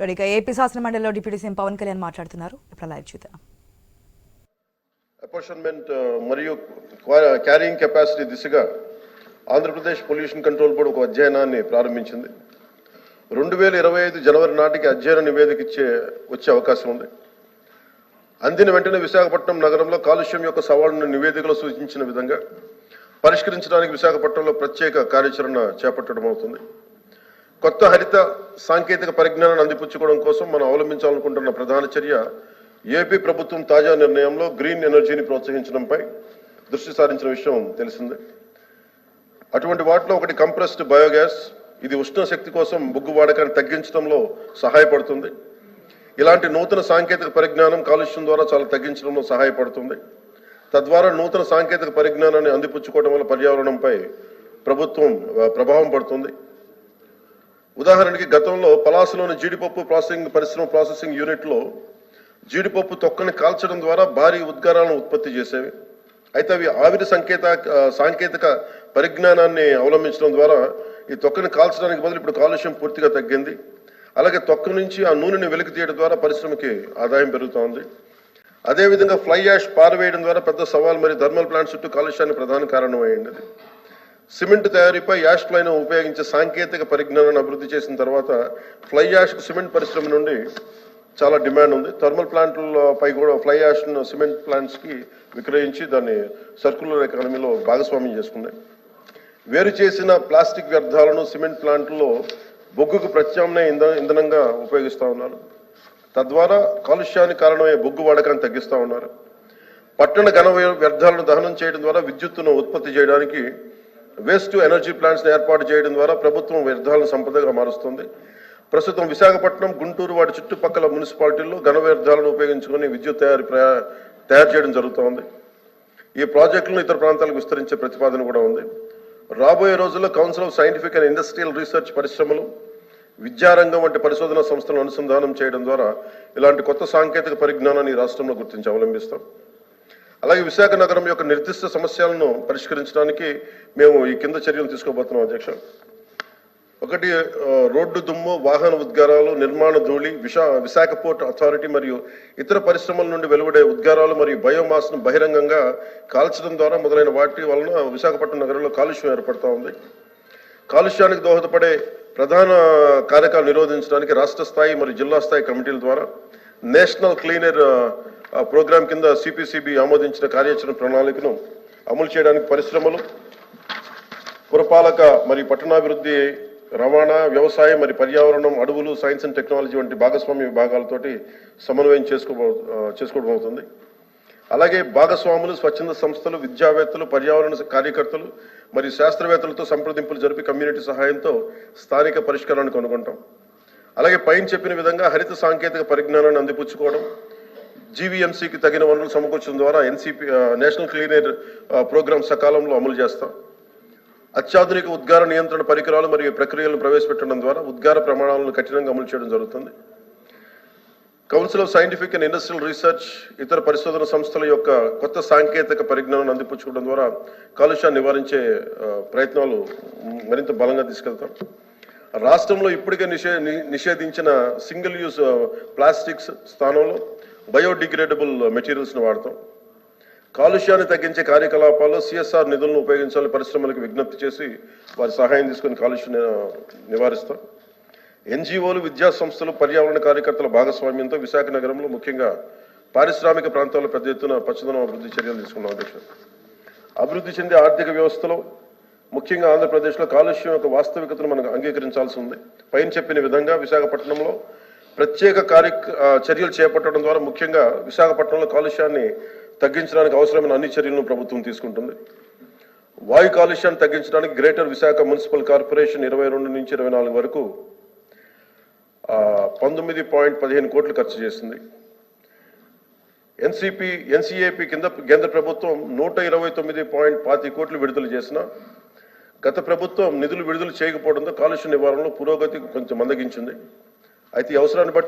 రెడీగా ఏపీ శాసన మండలిలో డిప్యూటీ సీఎం పవన్ కళ్యాణ్ మాట్లాడుతున్నారు. ఇప్పుడు లైవ్ చూద్దాం. అపోర్షన్మెంట్ uh, మరియు క్యారింగ్ కెపాసిటీ దిశగా ఆంధ్రప్రదేశ్ పొల్యూషన్ కంట్రోల్ బోర్డు ఒక అధ్యయనాన్ని ప్రారంభించింది. రెండు వేల ఇరవై ఐదు జనవరి నాటికి అధ్యయన నివేదిక ఇచ్చే వచ్చే అవకాశం ఉంది. అందిన వెంటనే విశాఖపట్నం నగరంలో కాలుష్యం యొక్క సవాళ్ళను నివేదికలో సూచించిన విధంగా పరిష్కరించడానికి విశాఖపట్నంలో ప్రత్యేక కార్యాచరణ చేపట్టడం అవుతుంది. కొత్త హరిత సాంకేతిక పరిజ్ఞానాన్ని అందిపుచ్చుకోవడం కోసం మనం అవలంబించాలనుకుంటున్న ప్రధాన చర్య ఏపీ ప్రభుత్వం తాజా నిర్ణయంలో గ్రీన్ ఎనర్జీని ప్రోత్సహించడంపై దృష్టి సారించిన విషయం తెలిసిందే. అటువంటి వాటిలో ఒకటి కంప్రెస్డ్ బయోగ్యాస్. ఇది ఉష్ణ శక్తి కోసం బొగ్గు వాడకాన్ని తగ్గించడంలో సహాయపడుతుంది. ఇలాంటి నూతన సాంకేతిక పరిజ్ఞానం కాలుష్యం ద్వారా చాలా తగ్గించడంలో సహాయపడుతుంది. తద్వారా నూతన సాంకేతిక పరిజ్ఞానాన్ని అందిపుచ్చుకోవడం వల్ల పర్యావరణంపై ప్రభుత్వం ప్రభావం పడుతుంది. ఉదాహరణకి గతంలో పలాసలోని జీడిపప్పు ప్రాసెసింగ్ పరిశ్రమ ప్రాసెసింగ్ యూనిట్లో జీడిపప్పు తొక్కని కాల్చడం ద్వారా భారీ ఉద్గారాలను ఉత్పత్తి చేసేవి. అయితే అవి ఆవిరి సంకేత సాంకేతిక పరిజ్ఞానాన్ని అవలంబించడం ద్వారా ఈ తొక్కని కాల్చడానికి బదులు ఇప్పుడు కాలుష్యం పూర్తిగా తగ్గింది. అలాగే తొక్క నుంచి ఆ నూనెని వెలికి తీయడం ద్వారా పరిశ్రమకి ఆదాయం పెరుగుతోంది. అదేవిధంగా ఫ్లై యాష్ పారవేయడం ద్వారా పెద్ద సవాల్ మరియు థర్మల్ ప్లాంట్ చుట్టూ కాలుష్యానికి ప్రధాన కారణం సిమెంట్ తయారీపై యాష్ ఫ్లైను ఉపయోగించే సాంకేతిక పరిజ్ఞానాన్ని అభివృద్ధి చేసిన తర్వాత ఫ్లై యాష్ సిమెంట్ పరిశ్రమ నుండి చాలా డిమాండ్ ఉంది. థర్మల్ ప్లాంట్లపై కూడా ఫ్లై యాష్ను సిమెంట్ ప్లాంట్స్కి విక్రయించి దాన్ని సర్కులర్ ఎకానమీలో భాగస్వామ్యం చేసుకున్నాయి వేరు చేసిన ప్లాస్టిక్ వ్యర్థాలను సిమెంట్ ప్లాంట్లో బొగ్గుకు ప్రత్యామ్నాయ ఇంధ ఇంధనంగా ఉపయోగిస్తూ ఉన్నారు. తద్వారా కాలుష్యానికి కారణమయ్యే బొగ్గు వాడకాన్ని తగ్గిస్తూ ఉన్నారు. పట్టణ ఘన వ్యర్థాలను దహనం చేయడం ద్వారా విద్యుత్తును ఉత్పత్తి చేయడానికి వేస్ట్ ఎనర్జీ ప్లాంట్స్ని ఏర్పాటు చేయడం ద్వారా ప్రభుత్వం వ్యర్థాలను సంపదగా మారుస్తుంది. ప్రస్తుతం విశాఖపట్నం గుంటూరు వాటి చుట్టుపక్కల మున్సిపాలిటీల్లో ఘన వ్యర్థాలను ఉపయోగించుకొని విద్యుత్ తయారీ ప్రయా- తయారు చేయడం జరుగుతోంది. ఈ ప్రాజెక్టులను ఇతర ప్రాంతాలకు విస్తరించే ప్రతిపాదన కూడా ఉంది. రాబోయే రోజుల్లో council of scientific and industrial research పరిశ్రమలు విద్యారంగం వంటి పరిశోధన సంస్థలను అనుసంధానం చేయడం ద్వారా ఇలాంటి కొత్త సాంకేతిక పరిజ్ఞానాన్ని ఈ రాష్ట్రంలో గుర్తించి అవలంబిస్తాం. అలాగే విశాఖ నగరం యొక్క నిర్దిష్ట సమస్యలను పరిష్కరించడానికి మేము ఈ కింద చర్యలు తీసుకోబోతున్నాం అధ్యక్ష. ఒకటి రోడ్డు దుమ్ము వాహన ఉద్గారాలు నిర్మాణ ధూళి విశా విశాఖ పోర్ట్ అథారిటీ మరియు ఇతర పరిశ్రమల నుండి వెలువడే ఉద్గారాలు మరియు బయోమాస్ను బహిరంగంగా కాల్చడం ద్వారా మొదలైన వాటి వలన విశాఖపట్నం నగరంలో కాలుష్యం ఏర్పడుతూ ఉంది. కాలుష్యానికి దోహదపడే ప్రధాన కారకాలు నిరోధించడానికి రాష్ట్ర స్థాయి మరియు జిల్లా స్థాయి కమిటీల ద్వారా నేషనల్ క్లీనర్ ప్రోగ్రాం కింద సిపిసిబి ఆమోదించిన కార్యాచరణ ప్రణాళికను అమలు చేయడానికి పరిశ్రమలు పురపాలక మరియు పట్టణాభివృద్ధి రవాణా వ్యవసాయం మరియు పర్యావరణం అడవులు సైన్స్ అండ్ టెక్నాలజీ వంటి భాగస్వామ్య విభాగాలతోటి సమన్వయం చేసుకో చేసుకోవడం అవుతుంది. అలాగే భాగస్వాములు స్వచ్ఛంద సంస్థలు విద్యావేత్తలు పర్యావరణ కార్యకర్తలు మరియు శాస్త్రవేత్తలతో సంప్రదింపులు జరిపి కమ్యూనిటీ సహాయంతో స్థానిక పరిష్కారాన్ని కనుగొంటాం. అలాగే పైన చెప్పిన విధంగా హరిత సాంకేతిక పరిజ్ఞానాన్ని అందిపుచ్చుకోవడం జీవీఎంసీకి తగిన వనరులు సమకూర్చడం ద్వారా ఎన్సీపీ నేషనల్ క్లీనర్ ప్రోగ్రామ్ సకాలంలో అమలు చేస్తాం. అత్యాధునిక ఉద్గార నియంత్రణ పరికరాలు మరియు ప్రక్రియలను ప్రవేశపెట్టడం ద్వారా ఉద్గార ప్రమాణాలను కఠినంగా అమలు చేయడం జరుగుతుంది. Council of scientific and industrial research ఇతర పరిశోధన సంస్థల యొక్క కొత్త సాంకేతిక పరిజ్ఞానాన్ని అందిపుచ్చుకోవడం ద్వారా కాలుష్యాన్ని నివారించే ప్రయత్నాలు మరింత బలంగా తీసుకెళ్తాం. రాష్ట్రంలో ఇప్పటికే నిషే నిషేధించిన సింగిల్ యూజ్ ప్లాస్టిక్స్ స్థానంలో బయోడిగ్రేడబుల్ మెటీరియల్స్ను వాడతాం. కాలుష్యాన్ని తగ్గించే కార్యకలాపాల్లో సిఎస్ఆర్ నిధులను ఉపయోగించాలని పరిశ్రమలకు విజ్ఞప్తి చేసి వారి సహాయం తీసుకుని కాలుష్యం నివారిస్తాం. ఎన్జిఓలు విద్యా సంస్థలు పర్యావరణ కార్యకర్తల భాగస్వామ్యంతో విశాఖ నగరంలో ముఖ్యంగా పారిశ్రామిక ప్రాంతాల్లో పెద్ద ఎత్తున పచ్చదనం అభివృద్ధి చర్యలు తీసుకున్నాం అధ్యక్షుడు అభివృద్ధి చెందే ఆర్థిక వ్యవస్థలో ముఖ్యంగా ఆంధ్రప్రదేశ్లో కాలుష్యం యొక్క వాస్తవికతను మనం అంగీకరించాల్సి ఉంది. పైన చెప్పిన విధంగా విశాఖపట్నంలో ప్రత్యేక కార్య చర్యలు చేపట్టడం ద్వారా ముఖ్యంగా విశాఖపట్నంలో కాలుష్యాన్ని తగ్గించడానికి అవసరమైన అన్ని చర్యలను ప్రభుత్వం తీసుకుంటుంది. వాయు కాలుష్యాన్ని తగ్గించడానికి గ్రేటర్ విశాఖ మున్సిపల్ కార్పొరేషన్ ఇరవై రెండు నుంచి ఇరవై నాలుగు వరకు పంతొమ్మిది పాయింట్ పదిహేను కోట్లు ఖర్చు చేసింది. ఎన్సిపి ఎన్సిఏపి కింద కేంద్ర ప్రభుత్వం నూట ఇరవై తొమ్మిది పాయింట్ పాతి కోట్లు విడుదల చేసిన గత ప్రభుత్వం నిధులు విడుదల చేయకపోవడంతో కాలుష్య నివారణలో పురోగతి కొంచెం మందగించింది. అయితే అవసరాన్ని బట్టి